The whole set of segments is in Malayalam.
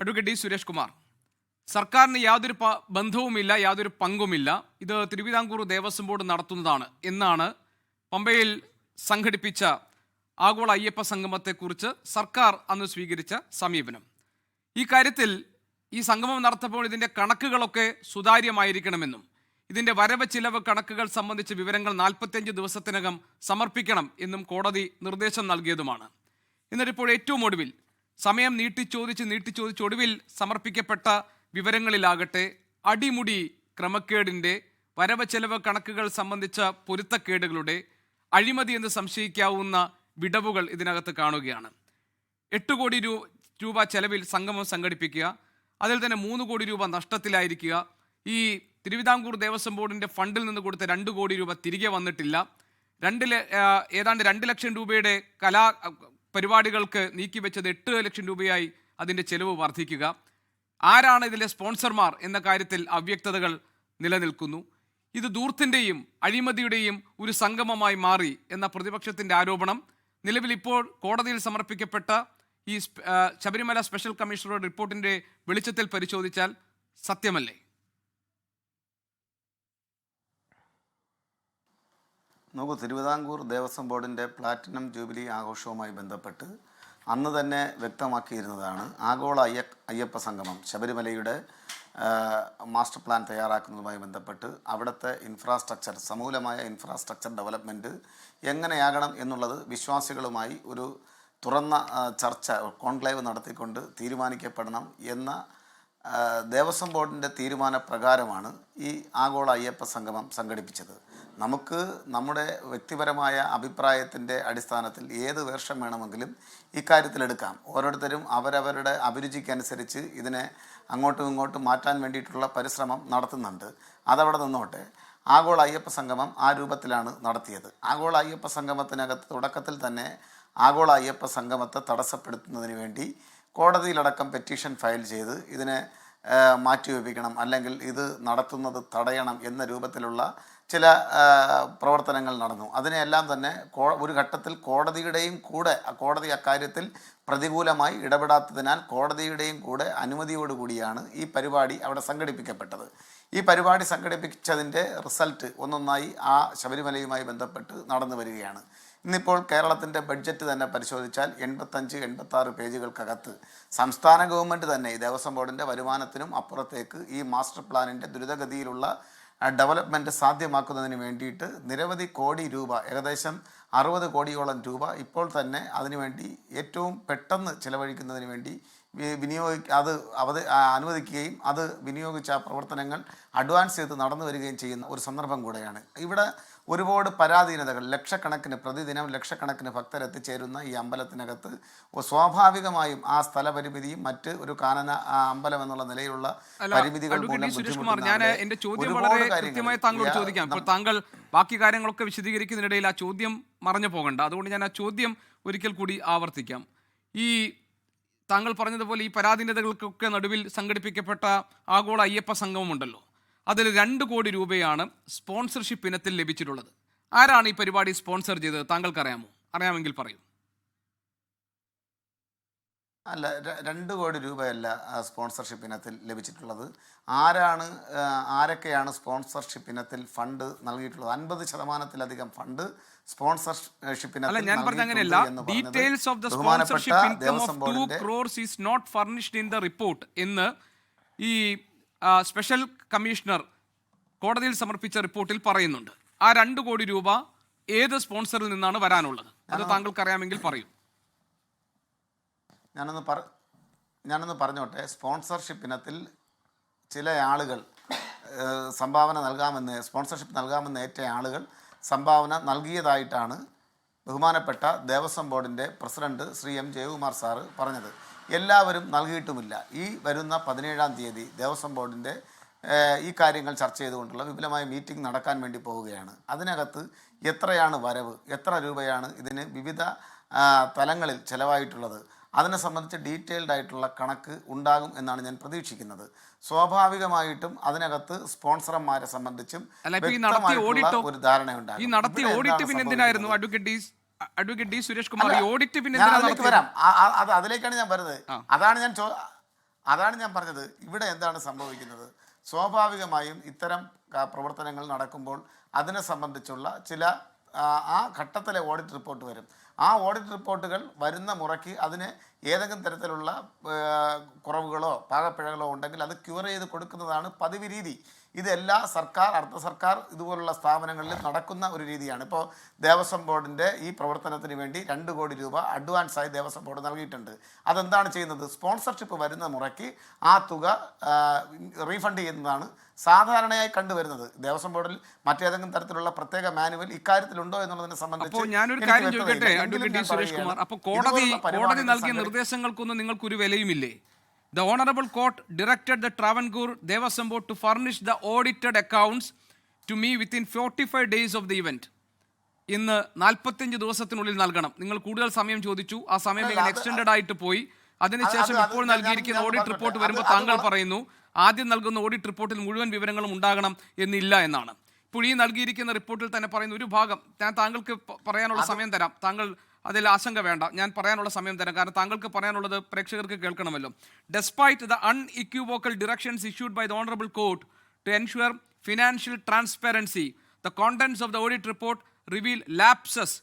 അഡ്വക്കേറ്റ് ഡി സുരേഷ് കുമാർ സർക്കാരിന് യാതൊരു ബന്ധവുമില്ല യാതൊരു പങ്കുമില്ല. ഇത് തിരുവിതാംകൂർ ദേവസ്വം ബോർഡ് നടത്തുന്നതാണ് എന്നാണ് പമ്പയിൽ സംഘടിപ്പിച്ച ആഗോള അയ്യപ്പ സംഗമത്തെക്കുറിച്ച് സർക്കാർ അന്ന് സ്വീകരിച്ച സമീപനം. ഈ കാര്യത്തിൽ ഈ സംഗമം നടത്തപ്പോൾ ഇതിന്റെ കണക്കുകളൊക്കെ സുതാര്യമായിരിക്കണമെന്നും ഇതിന്റെ വരവ് ചിലവ് കണക്കുകൾ സംബന്ധിച്ച വിവരങ്ങൾ നാൽപ്പത്തിയഞ്ച് ദിവസത്തിനകം സമർപ്പിക്കണം എന്നും കോടതി നിർദ്ദേശം നൽകിയതുമാണ്. എന്നിട്ടിപ്പോൾ ഏറ്റവും ഒടുവിൽ സമയം നീട്ടിച്ചോദിച്ച് നീട്ടിച്ചോദിച്ച് ഒടുവിൽ സമർപ്പിക്കപ്പെട്ട വിവരങ്ങളിലാകട്ടെ അടിമുടി ക്രമക്കേടിന്റെ വരവ് ചെലവ് കണക്കുകൾ സംബന്ധിച്ച പൊരുത്തക്കേടുകളുടെ അഴിമതി എന്ന് സംശയിക്കാവുന്ന വിടവുകൾ ഇതിനകത്ത് കാണുകയാണ്. എട്ട് കോടി രൂപ ചെലവിൽ സംഗമം സംഘടിപ്പിക്കുക അതിൽ തന്നെ മൂന്ന് കോടി രൂപ നഷ്ടത്തിലായിരിക്കുക ഈ തിരുവിതാംകൂർ ദേവസ്വം ബോർഡിന്റെ ഫണ്ടിൽ നിന്ന് കൊടുത്ത രണ്ട് കോടി രൂപ തിരികെ വന്നിട്ടില്ല. രണ്ട് ഏതാണ്ട് രണ്ട് ലക്ഷം രൂപയുടെ കലാ പരിപാടികൾക്ക് നീക്കിവെച്ചത് എട്ട് ലക്ഷം രൂപയായി അതിന്റെ ചെലവ് വർദ്ധിക്കുക. ആരാണ് ഇതിലെ സ്പോൺസർമാർ എന്ന കാര്യത്തിൽ അവ്യക്തതകൾ നിലനിൽക്കുന്നു. ഇത് ദൂർത്തിന്റെയും അഴിമതിയുടെയും ഒരു സംഗമമായി മാറി എന്ന പ്രതിപക്ഷത്തിന്റെ ആരോപണം. നിലവിൽ ഇപ്പോൾ കോടതിയിൽ സമർപ്പിക്കപ്പെട്ട ഈ ശബരിമല സ്പെഷ്യൽ കമ്മീഷണറുടെ റിപ്പോർട്ടിന്റെ വെളിച്ചത്തിൽ പരിശോധിച്ചാൽ സത്യമല്ലേ? നോക്കൂ തിരുവിതാംകൂർ ദേവസ്വം ബോർഡിന്റെ പ്ലാറ്റിനം ജൂബിലി ആഘോഷവുമായി ബന്ധപ്പെട്ട് അന്ന് തന്നെ വ്യക്തമാക്കിയിരുന്നതാണ് ആഗോള അയ്യ അയ്യപ്പ സംഗമം. ശബരിമലയുടെ മാസ്റ്റർ പ്ലാൻ തയ്യാറാക്കുന്നതുമായി ബന്ധപ്പെട്ട് അവിടുത്തെ ഇൻഫ്രാസ്ട്രക്ചർ സമൂലമായ ഇൻഫ്രാസ്ട്രക്ചർ ഡെവലപ്മെന്റ് എങ്ങനെയാകണം എന്നുള്ളത് വിശ്വാസികളുമായി ഒരു തുറന്ന ചർച്ച കോൺക്ലേവ് നടത്തിക്കൊണ്ട് തീരുമാനിക്കപ്പെടണം എന്ന ദേവസ്വം ബോർഡിന്റെ തീരുമാനപ്രകാരമാണ് ഈ ആഗോള അയ്യപ്പ സംഗമം സംഘടിപ്പിച്ചത്. നമുക്ക് നമ്മുടെ വ്യക്തിപരമായ അഭിപ്രായത്തിന്റെ അടിസ്ഥാനത്തിൽ ഏത് വേർഷം വേണമെങ്കിലും ഇക്കാര്യത്തിലെടുക്കാം ഓരോരുത്തരും അവരവരുടെ അഭിരുചിക്കനുസരിച്ച് ഇതിനെ അങ്ങോട്ടും ഇങ്ങോട്ടും മാറ്റാൻ വേണ്ടിയിട്ടുള്ള പരിശ്രമം നടത്തുന്നുണ്ട്. അതവിടെ നിന്നോട്ടെ. ആഗോള അയ്യപ്പ സംഗമം ആ രൂപത്തിലാണ് നടത്തിയത്. ആഗോള അയ്യപ്പ സംഗമത്തിനകത്ത് തുടക്കത്തിൽ തന്നെ ആഗോള അയ്യപ്പ സംഗമത്തെ തടസ്സപ്പെടുത്തുന്നതിന് വേണ്ടി കോടതിയിലടക്കം പെറ്റീഷൻ ഫയൽ ചെയ്ത് ഇതിനെ മാറ്റിവെപ്പിക്കണം. അല്ലെങ്കിൽ ഇത് നടത്തുന്നത് തടയണം എന്ന രൂപത്തിലുള്ള ചില പ്രവർത്തനങ്ങൾ നടന്നു. അതിനെല്ലാം തന്നെ ഒരു ഘട്ടത്തിൽ കോടതിയുടെയും കൂടെ കോടതി അക്കാര്യത്തിൽ പ്രതികൂലമായി ഇടപെടാത്തതിനാൽ കോടതിയുടെയും കൂടെ അനുമതിയോടുകൂടിയാണ് ഈ പരിപാടി അവിടെ സംഘടിപ്പിക്കപ്പെട്ടത്. ഈ പരിപാടി സംഘടിപ്പിച്ചതിന്റെ റിസൾട്ട് ഒന്നൊന്നായി ആ ശബരിമലയുമായി ബന്ധപ്പെട്ട് നടന്നു വരികയാണ്. ഇന്നിപ്പോൾ കേരളത്തിന്റെ ബഡ്ജറ്റ് തന്നെ പരിശോധിച്ചാൽ എൺപത്തഞ്ച് എൺപത്താറ് പേജുകൾക്കകത്ത് സംസ്ഥാന ഗവൺമെന്റ് തന്നെ ഈ ദേവസ്വം ബോർഡിന്റെ വരുമാനത്തിനും അപ്പുറത്തേക്ക് ഈ മാസ്റ്റർ പ്ലാനിന്റെ ദ്രുതഗതിയിലുള്ള ഡെവലപ്മെന്റ് സാധ്യമാക്കുന്നതിന് വേണ്ടിയിട്ട് നിരവധി കോടി രൂപ ഏകദേശം അറുപത് കോടിയോളം രൂപ ഇപ്പോൾ തന്നെ അതിനുവേണ്ടി ഏറ്റവും പെട്ടെന്ന് ചിലവഴിക്കുന്നതിന് വേണ്ടി വിനിയോഗി അത് അവധി അനുവദിക്കുകയും അത് വിനിയോഗിച്ച പ്രവർത്തനങ്ങൾ അഡ്വാൻസ് ചെയ്ത് നടന്നു വരികയും ചെയ്യുന്ന ഒരു സന്ദർഭം കൂടെയാണ്. ഇവിടെ ഒരുപാട് പരാധീനതകൾ ലക്ഷക്കണക്കിന് പ്രതിദിനം ലക്ഷക്കണക്കിന് ഭക്തർ എത്തിച്ചേരുന്ന ഈ അമ്പലത്തിനകത്ത് സ്വാഭാവികമായും ആ സ്ഥലപരിമിതിയും മറ്റ് ഒരു കാനന അമ്പലം എന്നുള്ള നിലയിലുള്ള പരിമിതികൾ മൂലം ഞാൻ എന്റെ ചോദ്യം വളരെ കൃത്യമായി താങ്കളോട് ചോദിക്കാം. ഇപ്പോൾ താങ്കൾ ബാക്കി കാര്യങ്ങളൊക്കെ വിശദീകരിക്കുന്നതിനിടയിൽ ആ ചോദ്യം മറഞ്ഞു പോകണ്ട. അതുകൊണ്ട് ഞാൻ ആ ചോദ്യം ഒരിക്കൽ കൂടി ആവർത്തിക്കാം. ഈ താങ്കൾ പറഞ്ഞതുപോലെ ഈ പരാധീനതകൾക്കൊക്കെ നടുവിൽ സംഘടിപ്പിക്കപ്പെട്ട ആഗോള അയ്യപ്പ സംഘമുണ്ടല്ലോ അതിൽ രണ്ട് കോടി രൂപയാണ് സ്പോൺസർഷിപ്പ് ഇനത്തിൽ ലഭിച്ചിട്ടുള്ളത്. ആരാണ് ഈ പരിപാടി സ്പോൺസർ ചെയ്തത് താങ്കൾക്കറിയാമോ? അറിയാമെങ്കിൽ പറയൂ. അല്ല രണ്ട് കോടി രൂപയല്ല സ്പോൺസർഷിപ്പ് ഇനത്തിൽ ലഭിച്ചിട്ടുള്ളത്. ആരാണ് ആരൊക്കെയാണ് സ്പോൺസർഷിപ്പ് ഇനത്തിൽ ഫണ്ട് നൽകിയിട്ടുള്ളത്? അൻപത് ശതമാനത്തിലധികം fund sponsorship details of the sponsorship income of to ബോർഡിന്റെ crores is not furnished in the report എന്ന് ഈ സ്പെഷ്യൽ കമ്മീഷണർ കോടതിയിൽ സമർപ്പിച്ച റിപ്പോർട്ടിൽ പറയുന്നുണ്ട്. ആ രണ്ട് കോടി രൂപ ഏത് സ്പോൺസറിൽ നിന്നാണ് വരാനുള്ളത്? അത് താങ്കൾക്ക് അറിയാമെങ്കിൽ പറയൂ. ഞാനൊന്ന് പറ ഞാനൊന്ന് പറഞ്ഞോട്ടെ. സ്പോൺസർഷിപ്പ് ഇനത്തിൽ ചില ആളുകൾ സംഭാവന നൽകാമെന്ന് സ്പോൺസർഷിപ്പ് നൽകാമെന്ന് ഏറ്റ ആളുകൾ സംഭാവന നൽകിയതായിട്ടാണ് ബഹുമാനപ്പെട്ട ദേവസ്വം ബോർഡിന്റെ president Shri M Jayakumar sir പറഞ്ഞത്. എല്ലാവരും നൽകിയിട്ടുമില്ല. ഈ വരുന്ന പതിനേഴാം തീയതി ദേവസ്വം ബോർഡിന്റെ ഈ കാര്യങ്ങൾ ചർച്ച ചെയ്തുകൊണ്ടുള്ള വിപുലമായ മീറ്റിംഗ് നടക്കാൻ വേണ്ടി പോവുകയാണ്. അതിനകത്ത് എത്രയാണ് വരവ്? എത്ര രൂപയാണ് ഇതിന് വിവിധ തലങ്ങളിൽ ചിലവായിട്ടുള്ളത്? അതിനെ സംബന്ധിച്ച് ഡീറ്റെയിൽഡ് ആയിട്ടുള്ള കണക്ക് ഉണ്ടാകും എന്നാണ് ഞാൻ പ്രതീക്ഷിക്കുന്നത്. സ്വാഭാവികമായിട്ടും അതിനകത്ത് സ്പോൺസർമാരെ സംബന്ധിച്ചും ഒരു ധാരണയുണ്ടാകും ഈ നടത്തിയ ഓഡിറ്റ് പിന്നെ എന്തിനായിരുന്നു? Advocate advocate D Suresh Kumar audit പിന്നെ അതിലേക്ക് വരാം. അത് അതിലേക്കാണ് ഞാൻ വരുന്നത്. അതാണ് ഞാൻ അതാണ് ഞാൻ പറഞ്ഞത്. ഇവിടെ എന്താണ് സംഭവിക്കുന്നത്? സ്വാഭാവികമായും ഇത്തരം പ്രവർത്തനങ്ങൾ നടക്കുമ്പോൾ അതിനെ സംബന്ധിച്ചുള്ള ചില ആ, ഘട്ടത്തിലെ ഓഡിറ്റ് റിപ്പോർട്ട് വരും. ആ ഓഡിറ്റ് റിപ്പോർട്ടുകൾ വരുന്ന മുറയ്ക്ക് അതിന് ഏതെങ്കിലും തരത്തിലുള്ള കുറവുകളോ പാകപ്പിഴകളോ ഉണ്ടെങ്കിൽ അത് ക്യൂർ ചെയ്ത് കൊടുക്കുന്നതാണ് പതിവ് രീതി. ഇത് എല്ലാ സർക്കാർ അർദ്ധ സർക്കാർ ഇതുപോലുള്ള സ്ഥാപനങ്ങളിൽ നടക്കുന്ന ഒരു രീതിയാണ്. ഇപ്പോൾ ദേവസ്വം ബോർഡിന്റെ ഈ പ്രവർത്തനത്തിന് വേണ്ടി രണ്ട് കോടി രൂപ അഡ്വാൻസായി ദേവസ്വം ബോർഡ് നൽകിയിട്ടുണ്ട്. അതെന്താണ് ചെയ്യുന്നത്? സ്പോൺസർഷിപ്പ് വരുന്ന മുറയ്ക്ക് ആ തുക റീഫണ്ട് ചെയ്യുന്നതാണ് സാധാരണയായി കണ്ടുവരുന്നത്. ദേവസ്വം ബോർഡിൽ മറ്റേതെങ്കിലും തരത്തിലുള്ള പ്രത്യേക മാനുവൽ ഇക്കാര്യത്തിലുണ്ടോ എന്നുള്ളതിനെ സംബന്ധിച്ച് ഞാനൊരു കാര്യം ചോദിക്കട്ടെ അഡ്വക്കേറ്റ് സുരേഷ് കുമാർ? അപ്പോൾ കോടതി കോടതി നൽകിയ നിർദ്ദേശങ്ങൾക്കൊന്നും നിങ്ങൾക്കൊരു വിലയുമില്ലേ? The honourable court directed the Travancore Devaswom board to furnish the audited accounts to me within forty five days of the event ഇന്ന് നാൽപ്പത്തിയഞ്ച് ദിവസത്തിനുള്ളിൽ നൽകണം. നിങ്ങൾ കൂടുതൽ സമയം ചോദിച്ചു. ആ സമയം ഇങ്ങനെ എക്സ്റ്റൻഡ് ആയിട്ട് പോയി. അതിനുശേഷം അത് അത് ഇപ്പോൾ നൽകിയിരിക്കുന്ന ഓഡിറ്റ് റിപ്പോർട്ട് വരുമ്പോൾ താങ്കൾ പറയുന്നു ആദ്യം നൽകുന്ന ഓഡിറ്റ് റിപ്പോർട്ടിൽ മുഴുവൻ വിവരങ്ങളും ഉണ്ടാകണം എന്നില്ല എന്നാണ്. ഇപ്പോൾ ഈ നൽകിയിരിക്കുന്ന റിപ്പോർട്ടിൽ തന്നെ പറയുന്ന ഒരു ഭാഗം ഞാൻ താങ്കൾക്ക് പറയാനുള്ള സമയം തരാം. താങ്കൾ അതിൽ ആശങ്ക വേണ്ട. ഞാൻ പറയാനുള്ള സമയം തരാം. കാരണം താങ്കൾക്ക് പറയാനുള്ളത് പ്രേക്ഷകർക്ക് കേൾക്കണമല്ലോ. Despite the unequivocal directions issued by the honourable court to ensure financial transparency the contents of the audit report reveal lapses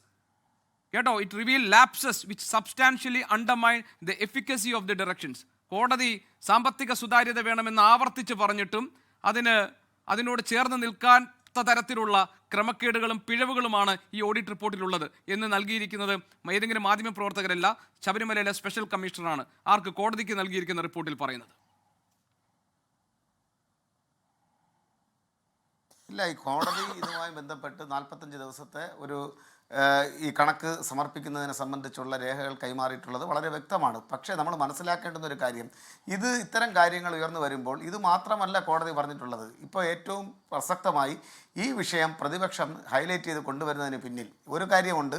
കേട്ടോ? It reveal lapses which substantially undermine the efficacy of the directions കോടതി സാമ്പത്തിക സുതാര്യത വേണമെന്ന് ആവർത്തിച്ച് പറഞ്ഞിട്ടും അതിന് അതിനോട് ചേർന്ന് നിൽക്കാത്ത തരത്തിലുള്ള ക്രമക്കേടുകളും പിഴവുകളുമാണ് ഈ ഓഡിറ്റ് റിപ്പോർട്ടിലുള്ളത് എന്ന് നൽകിയിരിക്കുന്നത് ഏതെങ്കിലും മാധ്യമ പ്രവർത്തകരല്ല ശബരിമലയിലെ സ്പെഷ്യൽ കമ്മീഷണറാണ് ആർക്ക് കോടതിക്ക് നൽകിയിരിക്കുന്ന റിപ്പോർട്ടിൽ പറയുന്നത്? ഇല്ല ഈ കോടതി ഇതുമായി ബന്ധപ്പെട്ട് നാൽപ്പത്തഞ്ച് ദിവസത്തെ ഒരു ഈ കണക്ക് സമർപ്പിക്കുന്നതിനെ സംബന്ധിച്ചുള്ള രേഖകൾ കൈമാറിയിട്ടുള്ളത് വളരെ വ്യക്തമാണ്. പക്ഷേ നമ്മൾ മനസ്സിലാക്കേണ്ടുന്ന ഒരു കാര്യം ഇത് ഇത്തരം കാര്യങ്ങൾ ഉയർന്നു വരുമ്പോൾ ഇത് മാത്രമല്ല കോടതി പറഞ്ഞിട്ടുള്ളത്. ഇപ്പോൾ ഏറ്റവും പ്രസക്തമായി ഈ വിഷയം പ്രതിപക്ഷം ഹൈലൈറ്റ് ചെയ്ത് കൊണ്ടുവരുന്നതിന് പിന്നിൽ ഒരു കാര്യമുണ്ട്.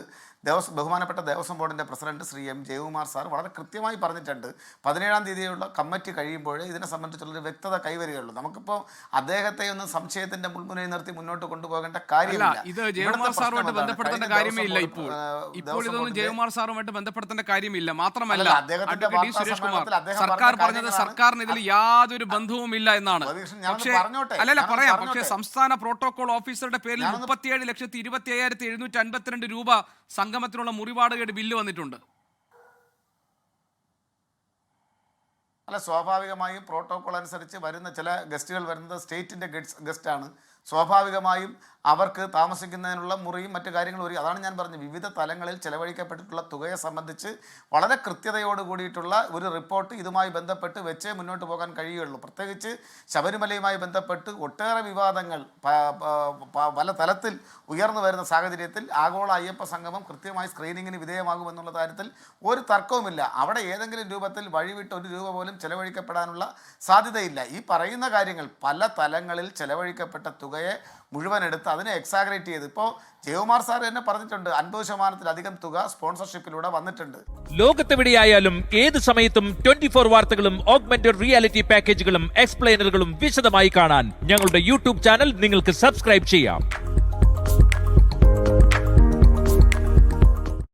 ദേവസ്വം ബഹുമാനപ്പെട്ട ദേവസ്വം ബോർഡിന്റെ president Shri M Jayakumar sir വളരെ കൃത്യമായി പറഞ്ഞിട്ടുണ്ട്. പതിനേഴാം തീയതിയുള്ള കമ്മിറ്റി കഴിയുമ്പോഴേ ഇതിനെ സംബന്ധിച്ചുള്ളൊരു വ്യക്തത കൈവരികയുള്ളൂ. നമുക്കിപ്പോൾ അദ്ദേഹത്തെ ഒന്ന് സംശയത്തിന്റെ മുൾമുനയിൽ നിർത്തി മുന്നോട്ട് കൊണ്ടുപോകേണ്ട കാര്യമില്ല. ഇത് ജയകുമാർ സാറുമായിട്ട് ബന്ധപ്പെടുത്തേണ്ട കഴിഞ്ഞ കാര്യമേ ഇല്ല ദേവസ്വം ഇപ്പോൾ. ഇപ്പോൾ ഇതൊന്നും ജയകുമാർ സാറുമായിട്ട് ബന്ധപ്പെടുത്തേണ്ട കാര്യമില്ല. മാത്രമല്ല സർക്കാർ പറഞ്ഞ പറഞ്ഞത്. സർക്കാരിന് ഇതിൽ യാതൊരു ബന്ധവുമില്ല എന്നാണ്. പക്ഷേ പറഞ്ഞോട്ടെ, അല്ലല്ല പറയാം. പക്ഷേ. സംസ്ഥാന പ്രോട്ടോകോൾ ഓഫീസറുടെ പേരിൽ മുപ്പത്തിയേഴ് ലക്ഷത്തി ഇരുപത്തി അയ്യായിരത്തി എഴുന്നൂറ്റി അൻപത്തിരണ്ട് രൂപ സംഗമത്തിനുള്ള മുറിവാടുകയുടെ ബില്ല് വന്നിട്ടുണ്ട്. അല്ല സ്വാഭാവികമായും പ്രോട്ടോകോൾ അനുസരിച്ച് വരുന്ന ചില ഗസ്റ്റുകൾ വരുന്നത് സ്റ്റേറ്റിന്റെ ഗസ്റ്റാണ്. സ്വാഭാവികമായും അവർക്ക് താമസിക്കുന്നതിനുള്ള മുറിയും മറ്റു കാര്യങ്ങളും ഒരു അതാണ് ഞാൻ പറഞ്ഞത്. വിവിധ തലങ്ങളിൽ ചെലവഴിക്കപ്പെട്ടിട്ടുള്ള തുകയെ സംബന്ധിച്ച് വളരെ കൃത്യതയോട് കൂടിയിട്ടുള്ള ഒരു റിപ്പോർട്ട് ഇതുമായി ബന്ധപ്പെട്ട് വെച്ചേ മുന്നോട്ട് പോകാൻ കഴിയുകയുള്ളൂ. പ്രത്യേകിച്ച് ശബരിമലയുമായി ബന്ധപ്പെട്ട് ഒട്ടേറെ വിവാദങ്ങൾ പല തലത്തിൽ ഉയർന്നു വരുന്ന സാഹചര്യത്തിൽ ആഗോള അയ്യപ്പ സംഗമം കൃത്യമായി സ്ക്രീനിങ്ങിന് വിധേയമാകുമെന്നുള്ള കാര്യത്തിൽ ഒരു തർക്കവുമില്ല. അവിടെ ഏതെങ്കിലും രൂപത്തിൽ വഴിവിട്ട് ഒരു രൂപ പോലും ചെലവഴിക്കപ്പെടാനുള്ള സാധ്യതയില്ല. ഈ പറയുന്ന കാര്യങ്ങൾ പല തലങ്ങളിൽ ചെലവഴിക്കപ്പെട്ട തുകയെ മുഴുവൻ എടുത്ത് അതിനെ എക്സാഗ്രേറ്റ് ചെയ്ത്. ഇപ്പോൾ ജയകുമാർ സാർ തന്നെ പറഞ്ഞിട്ടുണ്ട് അൻപത് ശതമാനത്തിലധികം തുക സ്പോൺസർഷിപ്പിലൂടെ വന്നിട്ടുണ്ട്. ലോകത്തെവിടെയായാലും ഏത് സമയത്തും ട്വന്റി ഫോർ വാർത്തകളും ഓഗ്മെന്റഡ് റിയാലിറ്റി പാക്കേജുകളും എക്സ്പ്ലെയിനറുകളും വിശദമായി കാണാൻ ഞങ്ങളുടെ യൂട്യൂബ് ചാനൽ നിങ്ങൾക്ക് സബ്സ്ക്രൈബ് ചെയ്യാം.